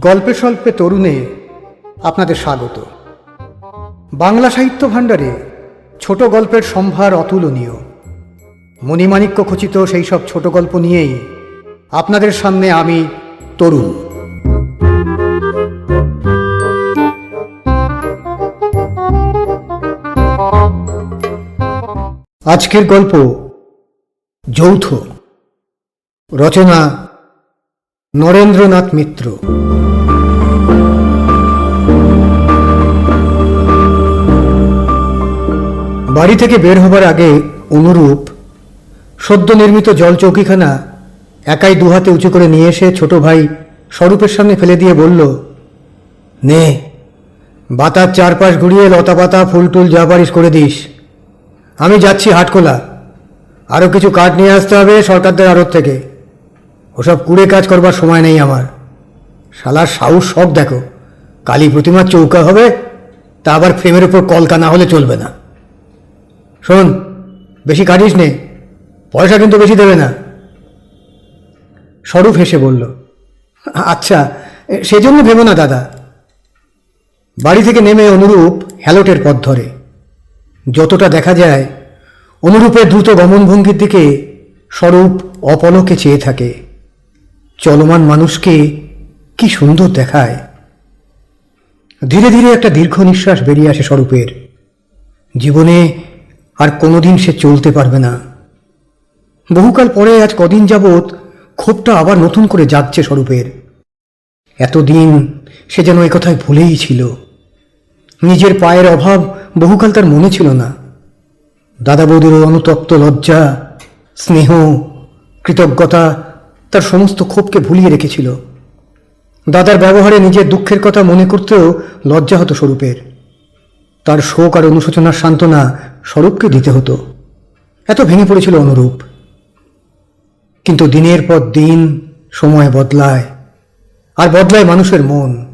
গল্পে স্বল্পে তরুণে আপনাদের স্বাগত। বাংলা সাহিত্য ভাণ্ডারে ছোট গল্পের সম্ভার অতুলনীয়। মণিমাণিক্য খচিত সেই সব ছোট গল্প নিয়েই আপনাদের সামনে আমি তরুণ। আজকের গল্প যৌথ। রচনা নরেন্দ্রনাথ মিত্র। বাড়ি থেকে বের হবার আগে অনুরূপ সদ্য নির্মিত জল চৌকিখানা একাই দুহাতে উঁচু করে নিয়ে এসে ছোট ভাই স্বরূপের সামনে ফেলে দিয়ে বলল, নে, বাতার চারপাশ ঘুরিয়ে লতা পাতা ফুল টুল যা পারিস করে দিস। আমি যাচ্ছি হাটখোলা। আরও কিছু কাঠ নিয়ে আসতে হবে সরকারদের আড়ত থেকে। ওসব কুড়ে কাজ করবার সময় নেই আমার। শালার সাহস সব দেখো। কালী প্রতিমার চৌকা হবে, তা আবার ফ্রেমের উপর কলকা না হলে চলবে না। শোন, বেশি কাটিস নে। পয়সা কিন্তু বেশি দেবে না। স্বরূপ হেসে বলল আচ্ছা সেজন্য ভেবো না দাদা। বাড়ি থেকে নেমে অনুরূপ হ্যালোটের পথ ধরে। যতটা দেখা যায় অনুরূপের দ্রুত গমনভঙ্গির দিকে স্বরূপ অপলকে চেয়ে থাকে। চলমান মানুষকে কি সুন্দর দেখায়। ধীরে ধীরে একটা দীর্ঘ নিঃশ্বাস বেরিয়ে আসে স্বরূপের। জীবনে আর কোনোদিন সে চলতে পারবে না। বহুকাল পরে আজ কদিন যাবৎ ক্ষোভটা আবার নতুন করে যাচ্ছে স্বরূপের। এতদিন সে যেন একথায় ভুলেই ছিল। নিজের পায়ের অভাব বহুকাল তার মনে ছিল না। দাদা বৌদির অনুতপ্ত লজ্জা, স্নেহ, কৃতজ্ঞতা তার সমস্ত ক্ষোভকে ভুলিয়ে রেখেছিল। দাদার ব্যবহারে নিজের দুঃখের কথা মনে করতেও লজ্জা হতো স্বরূপের। তার শোক আর অনুশোচনার সান্ত্বনা স্বরূপকে দিতে হতো। এত ভেঙে পড়েছিল অনুরূপ। কিন্তু দিনের পর দিন সময় বদলায়, আর বদলায় মানুষের মন।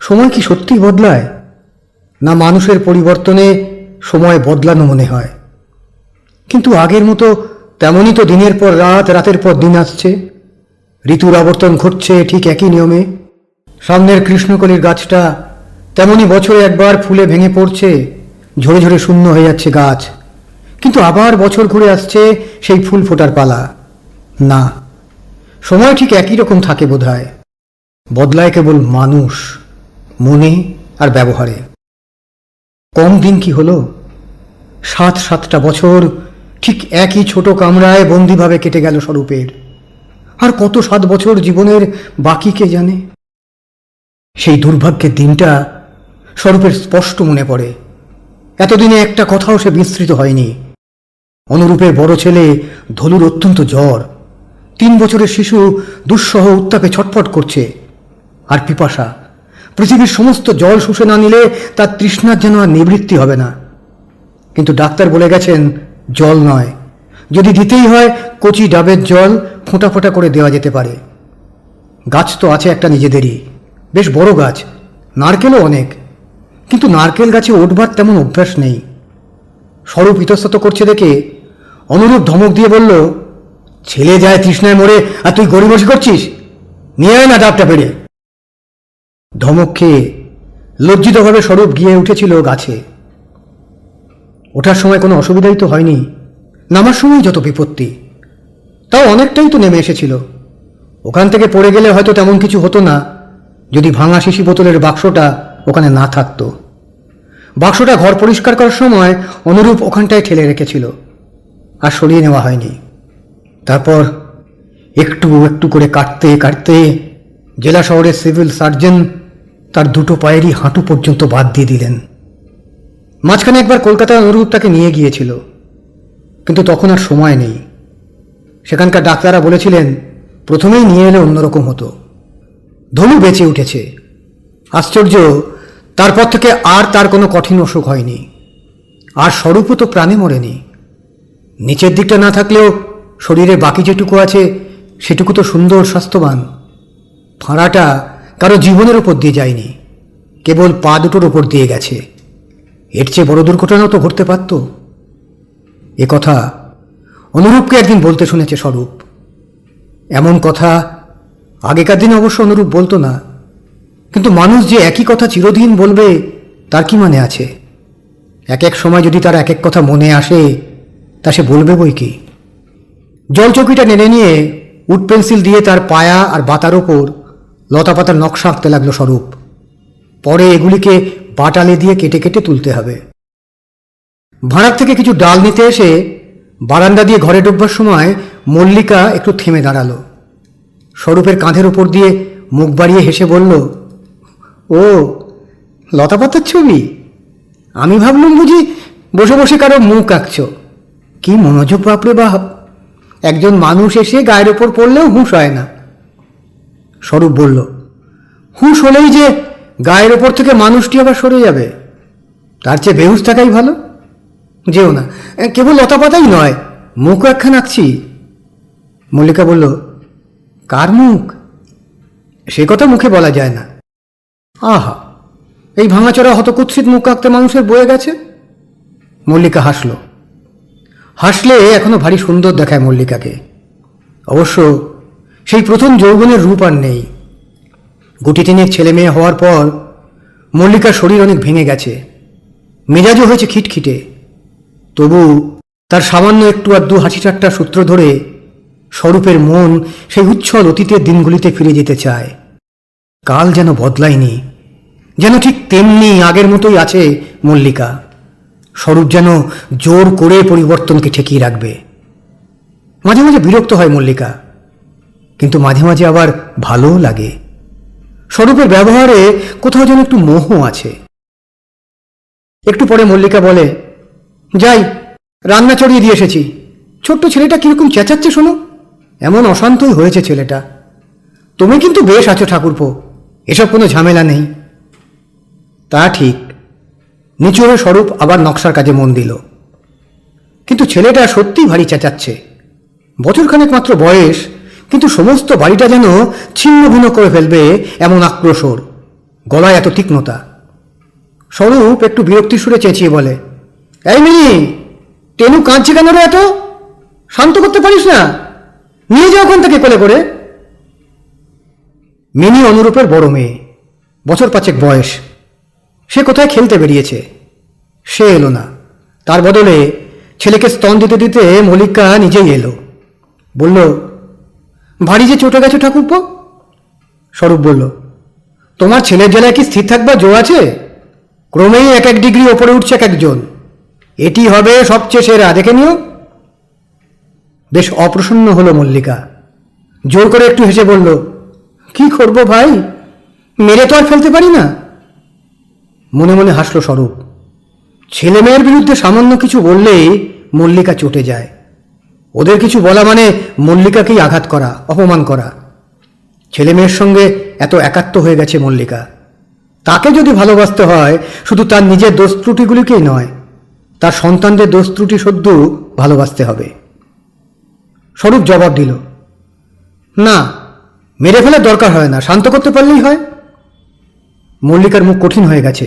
সময় কি সত্যিই বদলায়? না মানুষের পরিবর্তনে সময় বদলানো মনে হয়। কিন্তু আগের মতো তেমনই তো দিনের পর রাত, রাতের পর দিন আসছে। ঋতুর আবর্তন ঘটছে ঠিক একই নিয়মে। সামনের কৃষ্ণকলির গাছটা তেমনই বছরে একবার ফুলে ভেঙে পড়ছে, ঝরে ঝরে শূন্য হয়ে যাচ্ছে গাছ। কিন্তু আবার বছর ঘুরে আসছে সেই ফুল ফোটার পালা। না, সময় ঠিক একই রকম থাকে বোধ হয় বদলায় কেবল মানুষ, মনে আর ব্যবহারে। কম দিন কি হলো? সাত সাতটা বছর ঠিক একই ছোট কামরায় বন্দিভাবে কেটে গেল স্বরূপের। আর কত সাত বছর জীবনের বাকি কে জানে? সেই দুর্ভাগ্যের দিনটা স্বরূপের স্পষ্ট মনে পড়ে। এতদিনে একটা কথাও সে বিস্তৃত হয়নি। অনুরূপের বড় ছেলে ধলুর অত্যন্ত জ্বর। তিন বছরের শিশু দুঃসহ উত্তাপে ছটফট করছে। আর পিপাসা পৃথিবীর সমস্ত জল শুষে না নিলে তার তৃষ্ণার যেন আর নিবৃত্তি হবে না। কিন্তু ডাক্তার বলে গেছেন, জল নয়। যদি দিতেই হয়, কচি ডাবের জল ফোঁটা ফোঁটা করে দেওয়া যেতে পারে। গাছ তো আছে একটা নিজেদেরই। বেশ বড় গাছ। নারকেলও অনেক। কিন্তু নারকেল গাছে উঠবার তেমন অভ্যাস নেই। স্বরূপ ইতস্তত করছে দেখে অনুরূপ ধমক দিয়ে বলল, ছেলে যায় তৃষ্ণায় মরে, আর তুই গড়িমসি করছিস? নিয়ে আয় না ডাবটা পেড়ে ধমক খেয়ে লজ্জিতভাবে স্বরূপ গিয়ে উঠেছিল গাছে। ওঠার সময় কোনো অসুবিধাই তো হয়নি। নামার সময় যত বিপত্তি, তাও অনেকটাই তো নেমে এসেছিল। ওখান থেকে পড়ে গেলে হয়তো তেমন কিছু হতো না, যদি ভাঙা শিশি বোতলের বাক্সটা ওখানে না থাকতো। বাক্সটা ঘর পরিষ্কার করার সময় অনুরূপ ওখানটায় ঠেলে রেখেছিল, আর সরিয়ে নেওয়া হয়নি। তারপর একটু একটু করে কাটতে কাটতে জেলা শহরের সিভিল সার্জন তার দুটো পায়েরই হাঁটু পর্যন্ত বাদ দিয়ে দিলেন। মাঝখানে একবার কলকাতায় অনুরূপ তাকে নিয়ে গিয়েছিল, কিন্তু তখন আর সময় নেই। সেখানকার ডাক্তাররা বলেছিলেন, প্রথমেই নিয়ে এলে অন্যরকম হতো। ধনু বেঁচে উঠেছে। আশ্চর্য, তারপর থেকে আর তার কোনো কঠিন অসুখ হয়নি। আর স্বরূপও তো প্রাণে মরেনি। নিচের দিকটা না থাকলেও শরীরে বাকি যেটুকু আছে, সেটুকু তো সুন্দর স্বাস্থ্যবান। ফাঁড়াটা কারও জীবনের ওপর দিয়ে যায়নি। কেবল পা দুটোর ওপর দিয়ে গেছে। এর চেয়ে বড় দুর্ঘটনাও তো ঘটতে পারত। এ কথা অনুরূপকে একদিন বলতে শুনেছে স্বরূপ। এমন কথা আগেকার দিনে অবশ্য অনুরূপ বলতো না। কিন্তু মানুষ যে একই কথা চিরদিন বলবে, তার কি মানে আছে? এক এক সময় যদি তার এক এক কথা মনে আসে, তা সে বলবে বই কি? জলচৌকিটা নেড়ে নিয়ে উড পেন্সিল দিয়ে তার পায়া আর বাতার ওপর লতাপাতার নকশা আঁকতে লাগল স্বরূপ। পরে এগুলিকে বাটালে দিয়ে কেটে কেটে তুলতে হবে। ভাড়ার থেকে কিছু ডাল নিতে এসে বারান্দা দিয়ে ঘরে ঢুকবার সময় মল্লিকা একটু থেমে দাঁড়াল। স্বরূপের কাঁধের ওপর দিয়ে মুখ বাড়িয়ে হেসে বলল, ও, লতাপাতার ছবি? আমি ভাবলাম বুঝি বসে বসে কারও মুখ আঁকছ। কি মনোযোগ বাপরে বাপ! একজন মানুষ এসে গায়ের ওপর পড়লেও হুঁশ হয় না। স্বরূপ বলল হুঁশ হলেই যে গায়ের ওপর থেকে মানুষটি আবার সরে যাবে। তার চেয়ে বেহুশ থাকাই ভালো। যেও না, কেবল লতাপাতাই নয়, মুখ একখান আঁকছি। মল্লিকা বলল, কার মুখ? সে কথা মুখে বলা যায় না। আহা, এই ভাঙাচোরা হতকুৎসিত মুখ আঁকতে মানুষের বয়ে গেছে? মল্লিকা হাসল। হাসলে এখনও ভারী সুন্দর দেখায় মল্লিকাকে। অবশ্য সেই প্রথম যৌবনের রূপ আর নেই। গুটি তিনেক ছেলে মেয়ে হওয়ার পর মল্লিকার শরীর অনেক ভেঙে গেছে। মেজাজও হয়েছে খিটখিটে। তবু তার সামান্য একটু আর দু হাসি ঠাট্টার সূত্র ধরে স্বরূপের মন সেই উচ্ছল অতীতের দিনগুলিতে ফিরে যেতে চায়। কাল যেন বদলায়নি, যেন ঠিক তেমনি আগের মতোই আছে মল্লিকা। স্বরূপ যেন জোর করে পরিবর্তনকে ঠেকিয়ে রাখবে। মাঝে মাঝে বিরক্ত হয় মল্লিকা। কিন্তু মাঝে মাঝে আবার ভালোও লাগে। স্বরূপের ব্যবহারে কোথাও যেন একটু মোহ আছে। একটু পরে মল্লিকা বলে, যাই, রান্না চড়িয়ে দিয়ে এসেছি। ছোট্ট ছেলেটা কীরকম চেঁচাচ্ছে শোনো। এমন অশান্তই হয়েছে ছেলেটা। তুমি কিন্তু বেশ আছো ঠাকুরপো, এসব কোনো ঝামেলা নেই। তা ঠিক নিচু হয়ে স্বরূপ আবার নকশার কাজে মন দিল। কিন্তু ছেলেটা সত্যিই ভারী চেঁচাচ্ছে। বছরখানেক মাত্র বয়স কিন্তু সমস্ত বাড়িটা যেন ছিন্ন ভিন্ন করে ফেলবে এমন আক্রোশর। গলায় এত তীক্ষ্ণতা। স্বরূপ একটু বিরক্তি সুরে চেঁচিয়ে বলে, এই মিনি টেনু কাঁদছে কেন রে এত? শান্ত করতে পারিস না? নিয়ে যাও ওখান থেকে কোলে করে। মিনি অনুরূপের বড় মেয়ে, বছর পাঁচেক বয়স। সে কোথায় খেলতে বেরিয়েছে? সে এলো না। তার বদলে ছেলেকে স্তন দিতে দিতে মল্লিকা নিজেই এলো। বলল ভারী যে চটে গেছো ঠাকুরপো? স্বরূপ বলল, তোমার ছেলের জেলায় কি স্থির থাকবার জো আছে? ক্রমেই এক এক ডিগ্রি ওপরে উঠছে এক একজন। এটি হবে সবচেয়ে সেরা, দেখে নিও। বেশ অপ্রসন্ন হলো মল্লিকা। জোর করে একটু হেসে বলল, কি করব ভাই? মেরে তো আর ফেলতে পারি না। মনে মনে হাসলো স্বরূপ। ছেলে মেয়ের বিরুদ্ধে সামান্য কিছু বললেই মল্লিকা চটে যায়। ওদের কিছু বলা মানে মল্লিকাকেই আঘাত করা, অপমান করা। ছেলে মেয়ের সঙ্গে এত একাত্ম হয়ে গেছে মল্লিকা। তাকে যদি ভালোবাসতে হয়, শুধু তার নিজের দোষ ত্রুটিগুলিকেই নয়, তার সন্তানদের দোষ ত্রুটি সদ্য ভালোবাসতে হবে। স্বরূপ জবাব দিল, না, মেরে ফেলার দরকার হয় না, শান্ত করতে পারলেই হয়। মল্লিকার মুখ কঠিন হয়ে গেছে,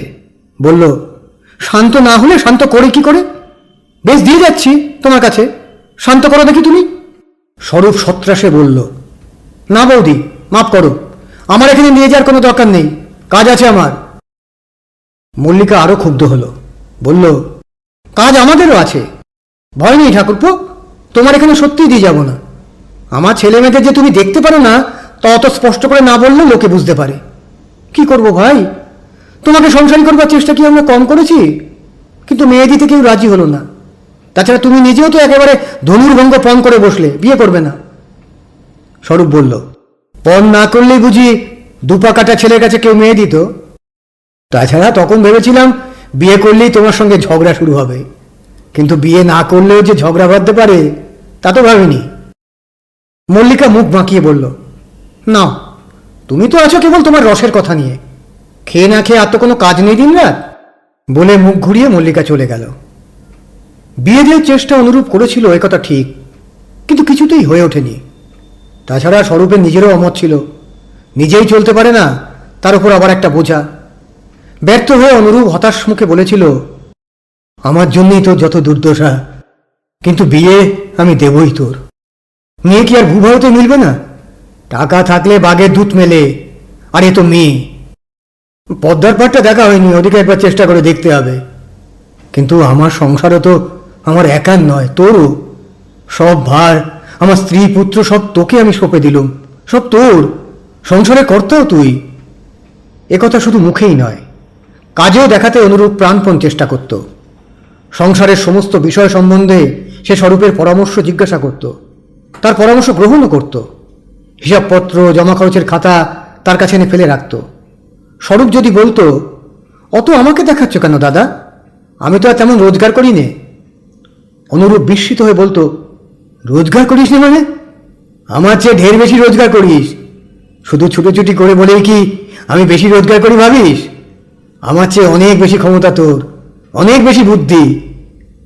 বলল, শান্ত না হলে শান্ত করে কি করে? বেশ দিয়ে যাচ্ছি তোমার কাছে। শান্ত করো দেখি তুমি। স্বরূপ সত্রাসে বলল, না বৌদি, মাফ করো। আমার এখানে নিয়ে যাওয়ার কোনো দরকার নেই। কাজ আছে আমার। মল্লিকা আরও ক্ষুব্ধ হলো। বলল, কাজ আমাদেরও আছে। ভয় নেই ঠাকুরপো, তোমার এখানে সত্যিই দিয়ে যাব না। আমার ছেলে মেয়েদের যে তুমি দেখতে পারো না, তা অত স্পষ্ট করে না বললে লোকে বুঝতে পারে। কি করব ভাই? তোমাকে সংসারী করবার চেষ্টা কি আমরা কম করেছি? কিন্তু মেয়ে দিতে কেউ রাজি হলো না। তাছাড়া তুমি নিজেও তো একেবারে ধনুর্ভঙ্গ পণ করে বসলে, বিয়ে করবে না। স্বরূপ বলল, পণ না করলেই বুঝি দুপা কাটা ছেলের কাছে কেউ মেয়ে দিত? তাছাড়া তখন ভেবেছিলাম বিয়ে করলেই তোমার সঙ্গে ঝগড়া শুরু হবে। কিন্তু বিয়ে না করলেও যে ঝগড়া বাঁধতে পারে, তা তো ভাবিনি। মল্লিকা মুখ বাঁকিয়ে বলল, না, তুমি তো আছো কেবল তোমার রসের কথা নিয়ে। খেয়ে না খেয়ে আর তো কোনো কাজ নেই দিন রাত বলে মুখ ঘুরিয়ে মল্লিকা চলে গেল। বিয়ে দেওয়ার চেষ্টা অনুরূপ করেছিল একথা ঠিক, কিন্তু কিছুতেই হয়ে ওঠেনি। তাছাড়া স্বরূপের নিজেরও অমত ছিল। নিজেই চলতে পারে না, তার উপর আবার একটা বোঝা। ব্যর্থ হয়ে অনুরূপ হতাশ মুখে বলেছিল, আমার জন্যই তো যত দুর্দশা, কিন্তু বিয়ে আমি দেবই তোর। মেয়ে কি আর ভূভারতে মিলবে না? টাকা থাকলে বাঘের দুধ মেলে, আর এ তো মেয়ে। পদ্মার পাটটা দেখা হয়নি, ওদিকে একবার চেষ্টা করে দেখতে হবে। কিন্তু আমার সংসারও তো আমার একার নয়, তোরও। সব ভার, আমার স্ত্রী, পুত্র, সব তোকে আমি সঁপে দিলুম। সব তোর। সংসারে কর্তাও তুই। একথা শুধু মুখেই নয়, কাজেও দেখাতে অনুরূপ প্রাণপণ চেষ্টা করত। সংসারের সমস্ত বিষয় সম্বন্ধে সে স্বরূপের পরামর্শ জিজ্ঞাসা করত। তার পরামর্শ গ্রহণও করত। হিসাবপত্র জমা খরচের খাতা তার কাছে এনে ফেলে রাখত। স্বরূপ যদি বলতো, অত আমাকে দেখাচ্ছ কেন দাদা? আমি তো আর তেমন রোজগার করি নে অনুরূপ বিস্মিত হয়ে বলতো, রোজগার করিস না মানে? আমার চেয়ে ঢের বেশি রোজগার করিস। শুধু ছুটোছুটি করে বলেই কি আমি বেশি রোজগার করি ভাবিস? আমার চেয়ে অনেক বেশি ক্ষমতা তোর, অনেক বেশি বুদ্ধি।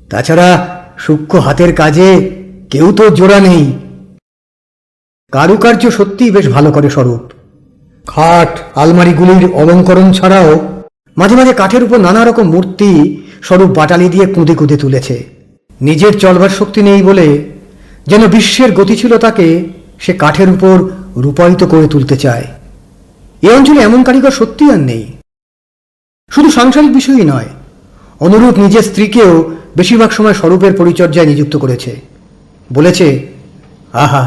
তাছাড়া সূক্ষ্ম হাতের কাজে কেউ তোর জোড়া নেই। কারুকার্য সত্যিই বেশ ভালো করে স্বরূপ। খাট, আলমারিগুলির অলঙ্করণ ছাড়াও মাঝে মাঝে কাঠের উপর নানা রকম মূর্তি স্বরূপ বাটালি দিয়ে কুঁদে কুঁদে তুলেছে। নিজের চলবার শক্তি নেই বলে যেন বিশ্বের গতিশীলতাকে সে কাঠের উপর রূপায়িত করে তুলতে চায়। এ অঞ্চলে এমন কারিগর সত্যি আর নেই। শুধু সাংসারিক বিষয়ই নয়, অনুরূপ নিজের স্ত্রীকেও বেশিরভাগ সময় স্বরূপের পরিচর্যায় নিযুক্ত করেছে। বলেছে, আহা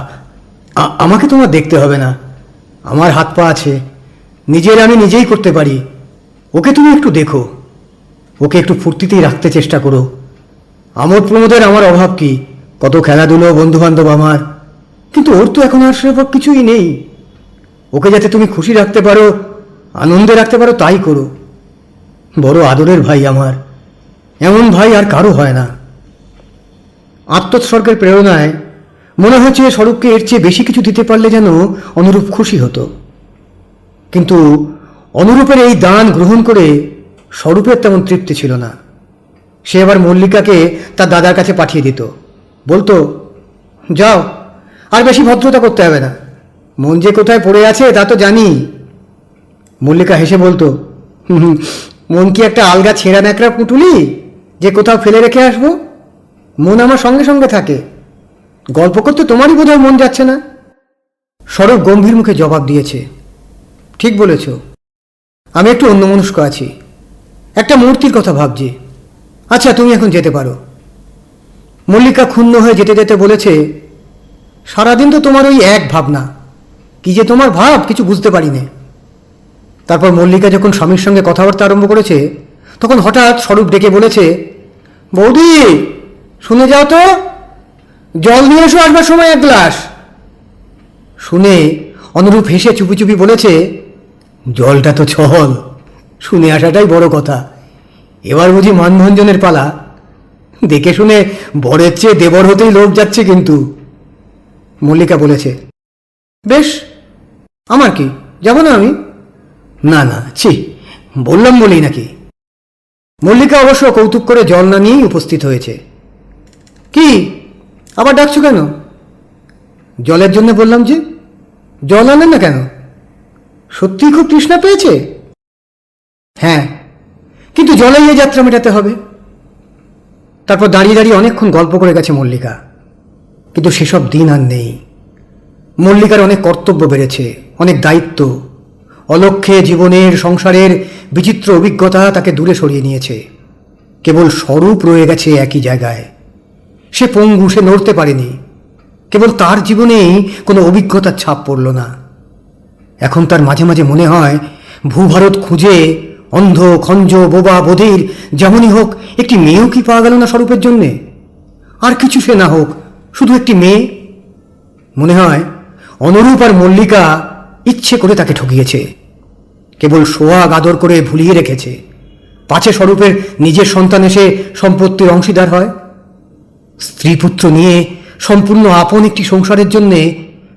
আমাকে তোমার দেখতে হবে না। আমার হাত পা আছে, নিজের আমি নিজেই করতে পারি। ওকে তুমি একটু দেখো। ওকে একটু ফুর্তিতেই রাখতে চেষ্টা করো। আমোদ প্রমোদের আমার অভাব কি? কত খেলাধুলো, বন্ধুবান্ধব আমার। কিন্তু ওর তো এখন আর সেসব কিছুই নেই। ওকে যাতে তুমি খুশি রাখতে পারো, আনন্দে রাখতে পারো, তাই করো। বড় আদরের ভাই আমার। এমন ভাই আর কারও হয় না। আত্মোৎসর্গের প্রেরণায় মনে হয়েছে স্বরূপকে এর চেয়ে বেশি কিছু দিতে পারলে যেন অনুরূপ খুশি হতো। কিন্তু অনুরূপের এই দান গ্রহণ করে স্বরূপের তেমন তৃপ্তি ছিল না। সে এবার মল্লিকাকে তার দাদার কাছে পাঠিয়ে দিত। বলতো যাও আর বেশি ভদ্রতা করতে হবে না। মন যে কোথায় পড়ে আছে তা তো জানি। মল্লিকা হেসে বলতো "হুম হুম, মন কি একটা আলগা ছেঁড়া ন্যাকড়া পুটুলি যে কোথাও ফেলে রেখে আসব? মন আমার সঙ্গে সঙ্গে থাকে। গল্প করতে তোমারই বোধহয় মন যাচ্ছে না? সরব গম্ভীর মুখে জবাব দিয়েছে ঠিক বলেছ। আমি একটু অন্যমনস্ক আছি। একটা মূর্তির কথা ভাবছি। আচ্ছা তুমি এখন যেতে পারো। মল্লিকা ক্ষুণ্ণ হয়ে যেতে যেতে বলেছে, সারাদিন তো তোমার ওই এক ভাবনা। কি যে তোমার ভাব, কিছু বুঝতে পারি নে তারপর মল্লিকা যখন স্বামীর সঙ্গে কথাবার্তা আরম্ভ করেছে, তখন হঠাৎ স্বরূপ ডেকে বলেছে, বৌদি, শুনে যাও তো। জল নিয়ে এসো আসবার সময় এক গ্লাস। শুনে অনুরূপ হেসে চুপি চুপি বলেছে, জলটা তো ছহল শুনে আসাটাই বড় কথা। এবার বুঝি মানভঞ্জনের পালা। দেখে শুনে বরের চেয়ে দেবর হতেই লোক যাচ্ছে কিন্তু, মল্লিকা বলেছে। বেশ, আমার কি? যাব না আমি? না না, ছি, বললাম বলেই নাকি। মল্লিকা অবশ্য কৌতুক করে জল না নিয়েই উপস্থিত হয়েছে। কি? আবার ডাকছো কেন? জলের জন্য বললাম যে, জল আনেন না কেন? সত্যিই খুব তৃষ্ণা পেয়েছে? হ্যাঁ কিন্তু জলেই এই যাত্রা মেটাতে হবে। তারপর দাঁড়িয়ে দাঁড়িয়ে অনেকক্ষণ গল্প করে গেছে মল্লিকা। কিন্তু সেসব দিন আর নেই। মল্লিকার অনেক কর্তব্য বেড়েছে, অনেক দায়িত্ব। অলক্ষ্যে জীবনের, সংসারের বিচিত্র অভিজ্ঞতা তাকে দূরে সরিয়ে নিয়েছে। কেবল স্বরূপ রয়ে গেছে একই জায়গায়। সে পঙ্গু, সে নড়তে পারেনি। কেবল তার জীবনেই কোনো অভিজ্ঞতার ছাপ পড়ল না। এখন তার মাঝে মাঝে মনে হয় ভূভারত খুঁজে অন্ধ, খঞ্জ, বোবা, বধির, যেমনই হোক, একটি মেয়েও কি পাওয়া গেল না স্বরূপের জন্যে? আর কিছু সে না হোক, শুধু একটি মেয়ে? মনে হয়, অনুরূপ আর মল্লিকা ইচ্ছে করে তাকে ঠকিয়েছে। কেবল সোয়াগ গাদর করে ভুলিয়ে রেখেছে। পাছে স্বরূপের নিজের সন্তান এসে সম্পত্তির অংশীদার হয়। স্ত্রী পুত্র নিয়ে সম্পূর্ণ আপন একটি সংসারের জন্যে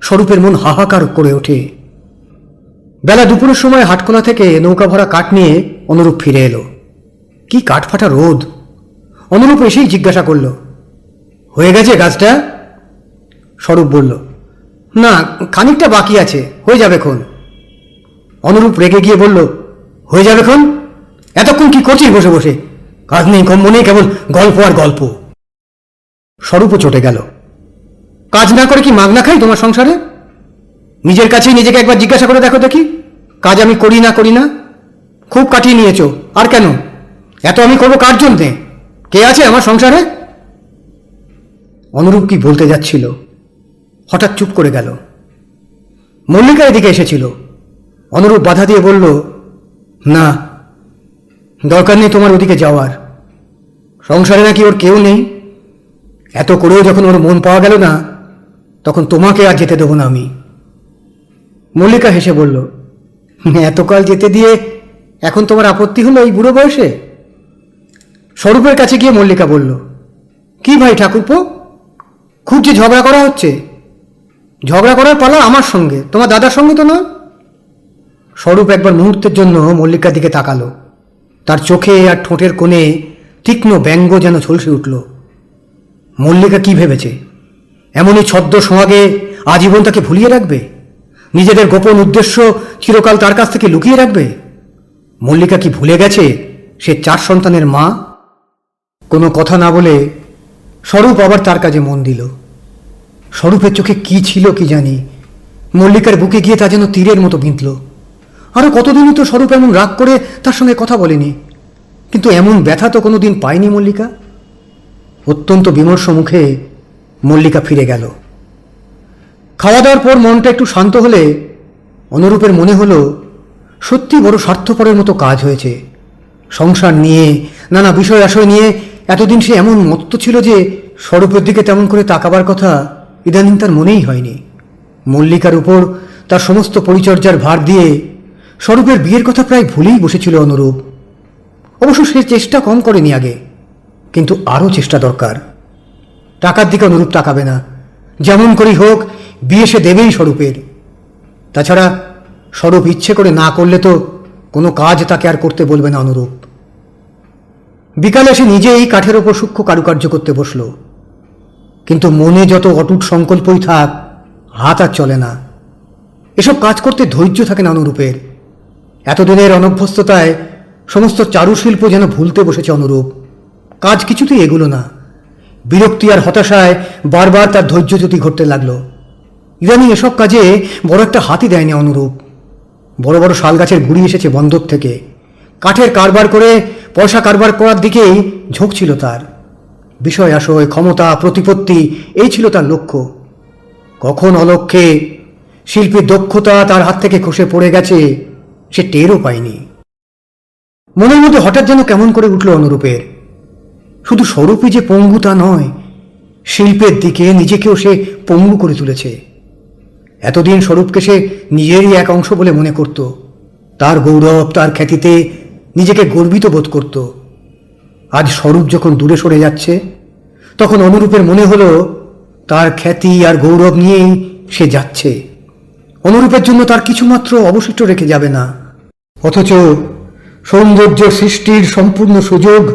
স্বরূপের মন হাহাকার করে ওঠে। বেলা দুপুরের সময় হাটকোলা থেকে নৌকা ভরা কাঠ নিয়ে অনুরূপ ফিরে এলো। কি কাঠ ফাটা রোদ। অনুরূপ এসেই জিজ্ঞাসা করল, হয়ে গেছে গাছটা? স্বরূপ বলল, না, খানিকটা বাকি আছে, হয়ে যাবে খন অনুরূপ রেগে গিয়ে বলল, হয়ে যাবে খন এতক্ষণ কি করছিস বসে বসে? কাজ নেই কম্ব নেই, কেবল গল্প আর গল্প। স্বরূপও চটে গেল। কাজ না করে কি মাগনা খাই তোমার সংসারে? নিজের কাছেই নিজেকে একবার জিজ্ঞাসা করে দেখো দেখি। কাজ আমি করি না করি না। খুব কাটিয়ে নিয়েছো। আর কেন? এত আমি করব কার জন্যে? কে আছে আমার সংসারে? অনুরূপ কি বলতে যাচ্ছিল? হঠাৎ চুপ করে গেল। মল্লিকা এদিকে এসেছিল। অনুরূপ বাধা দিয়ে বলল, না, দরকার নেই তোমার ওদিকে যাওয়ার। সংসারে নাকি ওর কেউ নেই। এত করেও যখন ওর মন পাওয়া গেল না, তখন তোমাকে আর যেতে দেবো না আমি। মল্লিকা হেসে বলল এতকাল যেতে দিয়ে এখন তোমার আপত্তি হলো এই বুড়ো বয়সে? স্বরূপের কাছে গিয়ে মল্লিকা বলল, কি ভাই ঠাকুরপো? খুব যে ঝগড়া করা হচ্ছে। ঝগড়া করার পালা আমার সঙ্গে, তোমার দাদার সঙ্গে তো না স্বরূপ একবার মুহূর্তের জন্য মল্লিকার দিকে তাকালো। তার চোখে আর ঠোঁটের কোণে তীক্ষ্ণ ব্যঙ্গ যেন ঝলসে উঠল। মল্লিকা কি ভেবেছে? এমনই ছদ্ম সোহাগে আজীবন তাকে ভুলিয়ে রাখবে? নিজেদের গোপন উদ্দেশ্য চিরকাল তার কাছ থেকে লুকিয়ে রাখবে? মল্লিকা কি ভুলে গেছে সে চার সন্তানের মা? কোনো কথা না বলে স্বরূপ আবার তার কাজে মন দিল। স্বরূপের চোখে কি ছিল কি জানি। মল্লিকার বুকে গিয়ে তা যেন তীরের মতো বিঁধল। আরও কতদিনই তো স্বরূপ এমন রাগ করে তার সঙ্গে কথা বলেনি। কিন্তু এমন ব্যথা তো কোনো দিন পায়নি মল্লিকা। অত্যন্ত বিমর্ষ মুখে মল্লিকা ফিরে গেল। খাওয়া দাওয়ার পর মনটা একটু শান্ত হলে অনুরূপের মনে হলো, সত্যি বড় স্বার্থপরের মতো কাজ হয়েছে। সংসার নিয়ে, নানা বিষয় আশয় নিয়ে এতদিন সে এমন মত্ত ছিল যে স্বরূপের দিকে তেমন করে তাকাবার কথা ইদানিং তার মনেই হয়নি। মল্লিকার উপর তার সমস্ত পরিচর্যার ভার দিয়ে স্বরূপের বিয়ের কথা প্রায় ভুলেই বসেছিল অনুরূপ। অবশ্য সে চেষ্টা কম করেনি আগে, কিন্তু আরও চেষ্টা দরকার। টাকার দিকে অনুরূপ তাকাবে না। যেমন করেই হোক বিয়ে সে দেবেই স্বরূপের। তাছাড়া স্বরূপ ইচ্ছে করে না করলে তো কোনো কাজ তাকে আর করতে বলবে না অনুরূপ। বিকালে সে নিজেই কাঠের ওপর সূক্ষ্ম কারুকার্য করতে বসল। কিন্তু মনে যত অটুট সংকল্পই থাক, হাত আর চলে না। এসব কাজ করতে ধৈর্য থাকে না অনুরূপের। এতদিনের অনভ্যস্ততায় সমস্ত চারুশিল্প যেন ভুলতে বসেছে অনুরূপ। কাজ কিছুতেই এগুলো না। বিরক্তি আর হতাশায় বারবার তার ধৈর্য জ্যোতি ঘটতে লাগল। ইদানিং এসব কাজে বড় একটা হাতি দেয়নি অনুরূপ। বড় বড় শাল গাছের গুড়ি এসেছে বন্দর থেকে। কাঠের কারবার করে পয়সা কারবার করার দিকেই ঝোঁক ছিল তার। বিষয় আশয়, ক্ষমতা, প্রতিপত্তি, এই ছিল তার লক্ষ্য। কখন অলক্ষ্যে শিল্পীর দক্ষতা তার হাত থেকে খসে পড়ে গেছে, সে টেরও পায়নি। মনের মধ্যে হঠাৎ যেন কেমন করে উঠল অনুরূপের। শুধু স্বরূপই যে পঙ্গু তা নয়, শিল্পের দিকে নিজেকেও সে পঙ্গু করে তুলেছে। এতদিন স্বরূপকে সে নিজেরই এক অংশ বলে মনে করত। তার গৌরব, তার খ্যাতিতে নিজেকে গর্বিত বোধ করত। আজ স্বরূপ যখন দূরে সরে যাচ্ছে, তখন অনুরূপের মনে হলো তার খ্যাতি আর গৌরব নিয়েই সে যাচ্ছে। অনুরূপের জন্য তার কিছুমাত্র অবশিষ্ট রেখে যাবে না। অথচ সৌন্দর্য সৃষ্টির সম্পূর্ণ সুযোগ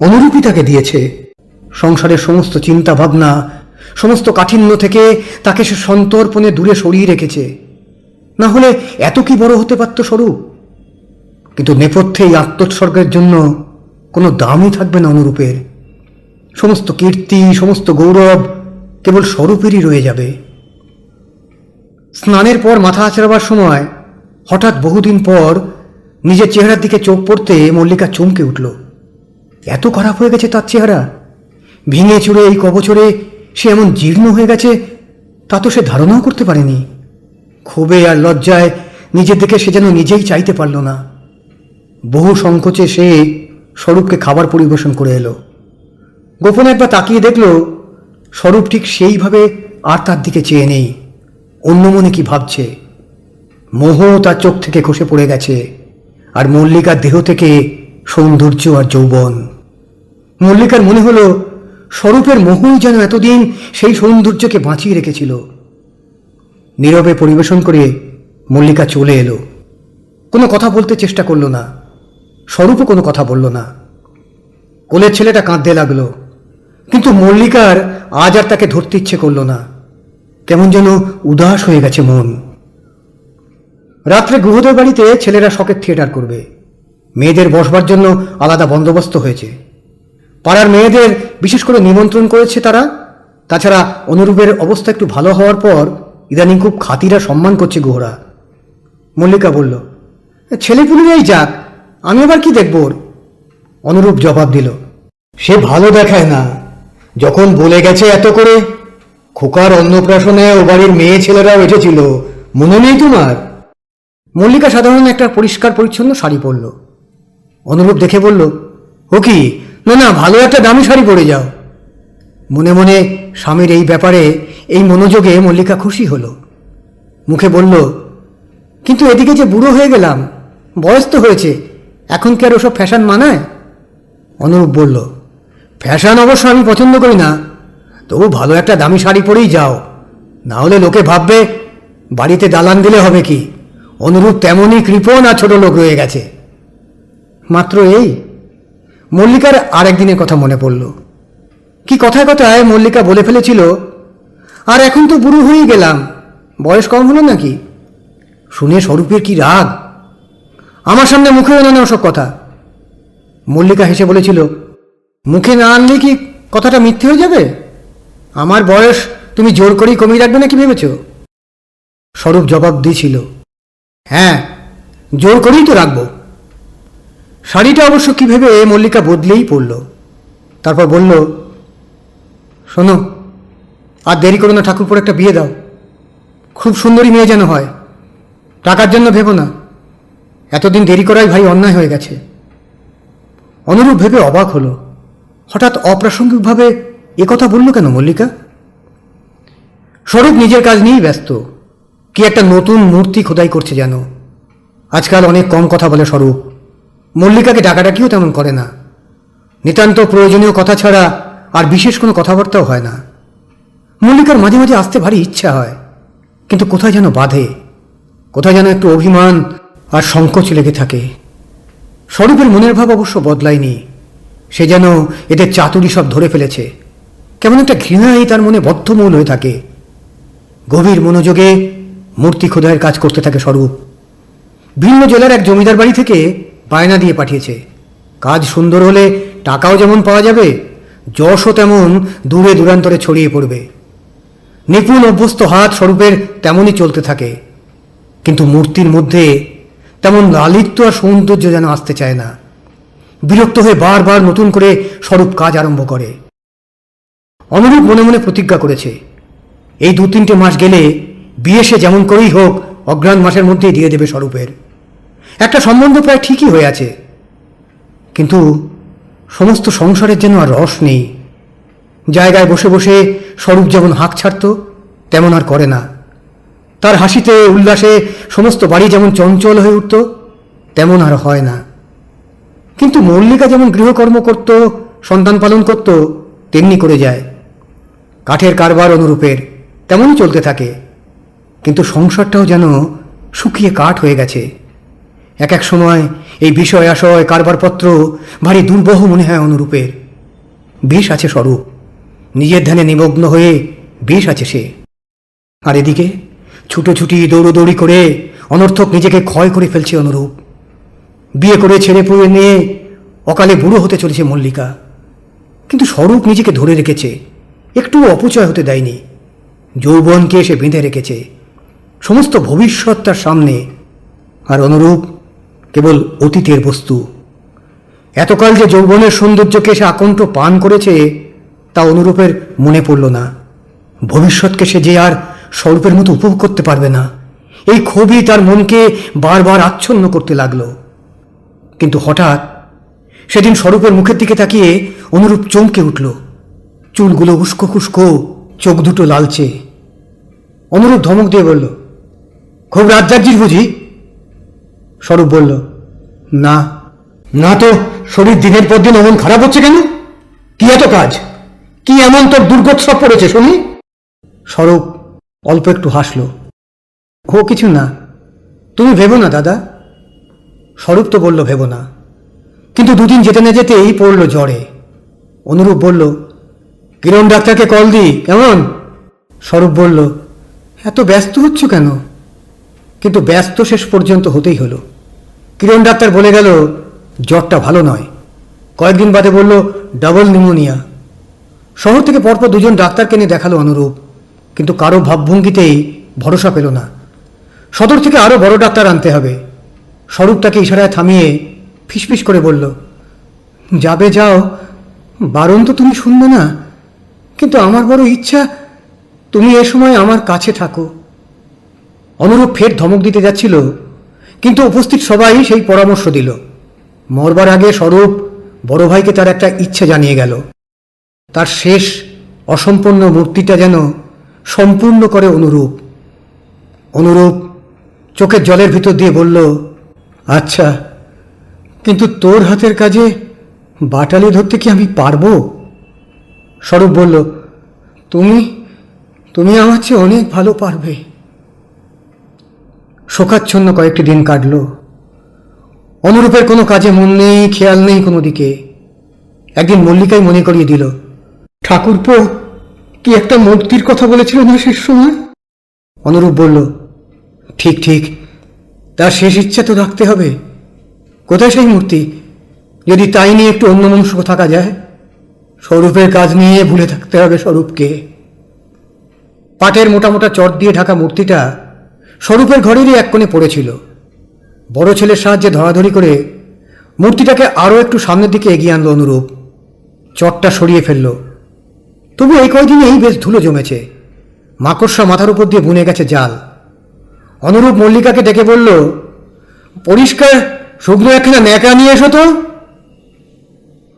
অনুরূপই তাকে দিয়েছে। সংসারের সমস্ত চিন্তা ভাবনা সমস্ত কাঠিন্য থেকে তাকে সে সন্তর্পণে দূরে সরিয়ে রেখেছে। না হলে এত কি বড় হতে পারত স্বরূপ কিন্তু নেপথ্যে এই আত্মোৎসর্গের জন্য কোনো দামই থাকবে না অনুরূপের। সমস্ত কীর্তি, সমস্ত গৌরব কেবল স্বরূপেরই রয়ে যাবে। স্নানের পর মাথা আচড়াবার সময় হঠাৎ বহুদিন পর নিজের চেহারার দিকে চোখ পড়তে মল্লিকা চমকে উঠল। এত খারাপ হয়ে গেছে তার চেহারা। ভেঙে চুড়ে এই কবছরে সে এমন জীর্ণ হয়ে গেছে, তা তো সে ধারণাও করতে পারেনি। ক্ষোভে আর লজ্জায় নিজের দিকে সে যেন নিজেই চাইতে পারল না। বহু সংকোচে সে স্বরূপকে খাবার পরিবেশন করে এলো। গোপনে একবার তাকিয়ে দেখল, স্বরূপ ঠিক সেইভাবে আর তার দিকে চেয়ে নেই। অন্য মনে কি ভাবছে? মোহ তার চোখ থেকে খসে পড়ে গেছে, আর মল্লিকার দেহ থেকে সৌন্দর্য আর যৌবন। মল্লিকার মনে হলো স্বরূপের মোহই যেন এতদিন সেই সৌন্দর্যকে বাঁচিয়ে রেখেছিল। নীরবে পরিবেশন করে মল্লিকা চলে এলো। কোনো কথা বলতে চেষ্টা করল না। স্বরূপও কোনো কথা বলল না। কোলের ছেলেটা কাঁদতে লাগল। কিন্তু মল্লিকার আজ আর তাকে ধরতে ইচ্ছে করল না। কেমন যেন উদাস হয়ে গেছে মন। রাত্রে গুহদের বাড়িতে ছেলেরা শখের থিয়েটার করবে। মেয়েদের বসবার জন্য আলাদা বন্দোবস্ত হয়েছে। পাড়ার মেয়েদের বিশেষ করে নিমন্ত্রণ করেছে তারা। তাছাড়া অনুরূপের অবস্থা একটু ভালো হওয়ার পর ইদানিং খুব খাতিরা সম্মান করছে গোহরা। মল্লিকা বলল, ছেলেপুলেরাই যাক, আমি আবার কি দেখব ওর?" অনুরূপ জবাব দিল, সে ভালো দেখায় না। যখন বলে গেছে এত করে, খোকার অন্নপ্রাশনে ও বাড়ির মেয়ে ছেলেরাও এসেছিল। মনে নেই তোমার? মল্লিকা সাধারণ একটা পরিষ্কার পরিচ্ছন্ন শাড়ি পরল। অনুরূপ দেখে বলল, ও কি? না না, ভালো একটা দামি শাড়ি পরে যাও। মনে মনে স্বামীর এই ব্যাপারে, এই মনোযোগে মল্লিকা খুশি হলো। মুখে বলল, কিন্তু এদিকে যে বুড়ো হয়ে গেলাম, বয়স তো হয়েছে, এখন কি আর ওসব ফ্যাশন মানায়? অনুরূপ বলল, ফ্যাশন অবশ্য আমি পছন্দ করি না, তবু ভালো একটা দামি শাড়ি পরেই যাও। না হলে লোকে ভাববে, বাড়িতে দালান দিলে হবে কি? অনুরূপ তেমনই কৃপণ আর ছোট লোক রয়ে গেছে। মাত্র এই মল্লিকার আরেকদিনের কথা মনে পড়ল। কি কথায় কথায় মল্লিকা বলে ফেলেছিল, আর এখন তো বুড়ো হয়েই গেলাম, বয়স কম হলো নাকি? শুনে স্বরূপের কি রাগ? আমার সামনে মুখে এনে না ওসব কথা। মল্লিকা হেসে বলেছিল, মুখে না আনলে কি কথাটা মিথ্যে হয়ে যাবে? আমার বয়স তুমি জোর করেই কমিয়ে রাখবে নাকি ভেবেছ? স্বরূপ জবাব দিয়েছিল হ্যাঁ জোর করেই তো রাখব। শাড়িটা অবশ্য কি ভেবে মল্লিকা বদলেই পড়ল? তারপর বলল, শোনো, আর দেরি করো না, ঠাকুরপুর একটা বিয়ে দাও। খুব সুন্দরী মেয়ে যেন হয়। টাকার জন্য ভেবো না। এতদিন দেরি করাই ভাই অন্যায় হয়ে গেছে। অনুরূপ ভেবে অবাক হলো। হঠাৎ অপ্রাসঙ্গিকভাবে কথা বলল কেন মল্লিকা? স্বরূপ নিজের কাজ নিয়েই ব্যস্ত। কি একটা নতুন মূর্তি খোদাই করছে যেন। আজকাল অনেক কম কথা বলে স্বরূপ। মল্লিকাকে ডাকাডাকিও তেমন করে না। নিতান্ত প্রয়োজনীয় কথা ছাড়া আর বিশেষ কোনো কথাবার্তাও হয় না। মল্লিকার মাঝে মাঝে আসতে ভারী ইচ্ছা হয়, কিন্তু কোথায় যেন বাধে, কোথায় যেন একটু অভিমান আর সংকোচ লেগে থাকে। স্বরূপের মনের ভাব অবশ্য বদলায়নি, সে যেন এদের চাতুরি সব ধরে ফেলেছে। কেমন একটা ঘৃণাই তার মনে বদ্ধমূল হয়ে থাকে। গভীর মনোযোগে মূর্তি খোদায়ের কাজ করতে থাকে স্বরূপ। ভিন্ন জেলার এক জমিদার বাড়ি থেকে বায়না দিয়ে পাঠিয়েছে। কাজ সুন্দর হলে টাকাও যেমন পাওয়া যাবে, যশও তেমন দূরে দূরান্তরে ছড়িয়ে পড়বে। নিপুণ অভ্যস্ত হাত স্বরূপের তেমনই চলতে থাকে। কিন্তু মূর্তির মধ্যে তেমন লালিত্য আর সৌন্দর্য যেন আসতে চায় না। বিরক্ত হয়ে বারবার নতুন করে স্বরূপ কাজ আরম্ভ করে। অনুরূপ মনে মনে প্রতিজ্ঞা করেছে। এই দু তিনটে মাস গেলে বিয়ে সে যেমন করেই হোক, অগ্রাণ মাসের মধ্যেই দিয়ে দেবে স্বরূপের। একটা সম্বন্ধ প্রায় ঠিকই হয়ে আছে। কিন্তু সমস্ত সংসারের যেন আর রস নেই। জায়গায় বসে বসে স্বরূপ যেমন হাঁক ছাড়ত, তেমন আর করে না। তার হাসিতে, উল্লাসে সমস্ত বাড়ি যেমন চঞ্চল হয়ে উঠত, তেমন আর হয় না। কিন্তু মল্লিকা যেমন গৃহকর্ম করত, সন্তান পালন করত, তেমনি করে যায়। কাঠের কারবার অনুরূপের তেমনই চলতে থাকে। কিন্তু সংসারটাও যেন শুকিয়ে কাঠ হয়ে গেছে। এক এক সময় এই বিষয় আশয় কারবারপত্র ভারী দুর্বহ মনে হয় অনুরূপের। বেশ আছে স্বরূপ। নিজের ধ্যানে নিমগ্ন হয়ে বেশ আছে সে। আর এদিকে ছুটোছুটি দৌড়োদৌড়ি করে অনর্থক নিজেকে ক্ষয় করে ফেলছে অনুরূপ। বিয়ে করে ছেড়ে পুড়ে নিয়ে অকালে বুড়ো হতে চলেছে মল্লিকা। কিন্তু স্বরূপ নিজেকে ধরে রেখেছে। একটু অপচয় হতে দেয়নি। যৌবনকে সে বেঁধে রেখেছে। সমস্ত ভবিষ্যৎ তার সামনে। আর অনুরূপ কেবল অতীতের বস্তু। এতকাল যে যৌবনের সৌন্দর্যকে সে আকণ্ঠ পান করেছে, তা অনুরূপের মনে পড়ল না। ভবিষ্যৎকে সে যে আর স্বরূপের মতো উপভোগ করতে পারবে না। এই ক্ষোভই তার মনকে বারবার আচ্ছন্ন করতে লাগল। কিন্তু হঠাৎ সেদিন স্বরূপের মুখের দিকে তাকিয়ে অনুরূপ চমকে উঠল। চুলগুলো উস্কো খুস্কো, চোখ দুটো লালচে। অনুরূপ ধমক দিয়ে বলল, খুব জাগছিস বুঝি? স্বরূপ বলল, না। না তো, শরীর দিনের পর দিন এমন খারাপ হচ্ছে কেন? কি এত কাজ? কি এমন তোর দুর্গোৎসব পড়েছে, শুনি? স্বরূপ অল্প একটু হাসল, ও কিছু না। তুমি ভেবো না, দাদা। স্বরূপ তো বলল, ভেবো না। কিন্তু দুদিন যেতে না যেতেই পড়ল জ্বরে। অনুরূপ বলল কিরণ ডাক্তারকে কল দি কেমন? স্বরূপ বলল, এত ব্যস্ত হচ্ছ কেন? কিন্তু ব্যস্ত শেষ পর্যন্ত হতেই হলো। কিরণ ডাক্তার বলে গেল, জ্বরটা ভালো নয়। কয়েকদিন বাদে বলল ডাবল নিউমোনিয়া শহর থেকে পরপর দুজন ডাক্তারকে নিয়ে দেখাল অনুরূপ, কিন্তু কারও ভাবভঙ্গিতেই ভরসা পেল না। সদর থেকে আরও বড় ডাক্তার আনতে হবে। স্বরূপ তাকে ইশারায় থামিয়ে ফিসফিস করে বলল, যাবে যাও। বারণ তো তুমি শুনবে না, কিন্তু আমার বড় ইচ্ছা, তুমি এ সময় আমার কাছে থাকো। অনুরূপ ফের ধমক দিতে যাচ্ছিল কিন্তু উপস্থিত সবাই সেই পরামর্শ দিল। মরবার আগে স্বরূপ বড় ভাইকে তার একটা ইচ্ছে জানিয়ে গেল। তার শেষ অসম্পূর্ণ মূর্তিটা যেন সম্পূর্ণ করে অনুরূপ। অনুরূপ চোখের জলের ভিতর দিয়ে বলল আচ্ছা কিন্তু তোর হাতের কাজে বাটালি ধরতে কি আমি পারব? স্বরূপ বলল, তুমি তুমি আমার চেয়ে অনেক ভালো পারবে। শোকাচ্ছন্ন কয়েকটি দিন কাটল। অনুরূপের কোনো কাজে মন নেই, খেয়াল নেই কোনো দিকে। একদিন মল্লিকাই মনে করিয়ে দিল, ঠাকুরপো, কি একটা মূর্তির কথা বলেছিল না শেষ সময়? অনুরূপ বলল, ঠিক ঠিক, তার শেষ ইচ্ছা তো রাখতে হবে। কোথায় সেই মূর্তি? যদি তাই নিয়ে একটু অন্যমনস্ক থাকা যায়, স্বরূপের কাজ নিয়ে ভুলে থাকতে হবে স্বরূপকে। পাটের মোটা মোটা চট দিয়ে ঢাকা মূর্তিটা স্বরূপের ঘরেরই এক কোণে পড়েছিল। বড় ছেলের সাহায্যে ধরাধরি করে মূর্তিটাকে আরও একটু সামনের দিকে এগিয়ে আনলো অনুরূপ। চটটা সরিয়ে ফেলল। তবু এই কয়দিনেই বেশ ধুলো জমেছে। মাকড়সা মাথার উপর দিয়ে বুনে গেছে জাল। অনুরূপ মল্লিকাকে ডেকে বলল, পরিষ্কার, শুকনো একখানা ন্যাকা নিয়ে এসো তো।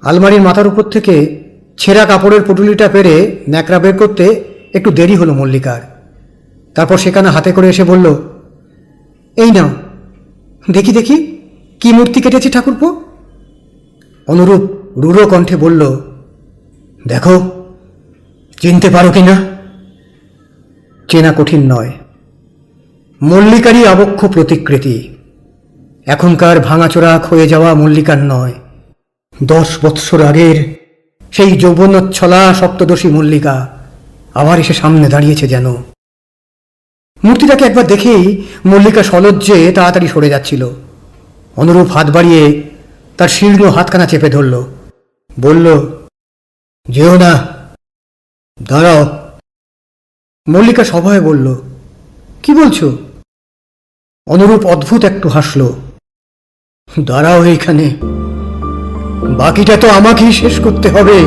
আলমারির মাথার উপর থেকে ছেঁড়া কাপড়ের পুটুলিটা পেরে ন্যাকড়া বের করতে একটু দেরি হলো মল্লিকার। তারপর সেখানে হাতে করে এসে বলল, এই নাও, দেখি দেখি, কি মূর্তি কেটেছে ঠাকুরপো? অনুরূপ রুড়ো কণ্ঠে বলল, দেখো, চিনতে পারো কি না? চেনা কঠিন নয়। মল্লিকারই আবক্ষ প্রতিকৃতি। এখনকার ভাঙাচোরা ক্ষয়ে যাওয়া মল্লিকার নয়। দশ বৎসর আগের সেই যৌবনোচ্ছলা সপ্তদশী মল্লিকা আবার এসে সামনে দাঁড়িয়েছে যেন। মূর্তিটাকে একবার দেখেই মল্লিকা সলজ্জে তাড়াতাড়ি সরে যাচ্ছিল। অনুরূপ হাত বাড়িয়ে তার শীর্ণ হাতখানা চেপে ধরল। বলল, যেও না, দাঁড়াও। মল্লিকা সভয়ে বলল, কি বলছো? অনুরূপ অদ্ভুত একটু হাসল, দাঁড়াও এইখানে, বাকিটা তো আমাকেই শেষ করতে হবে।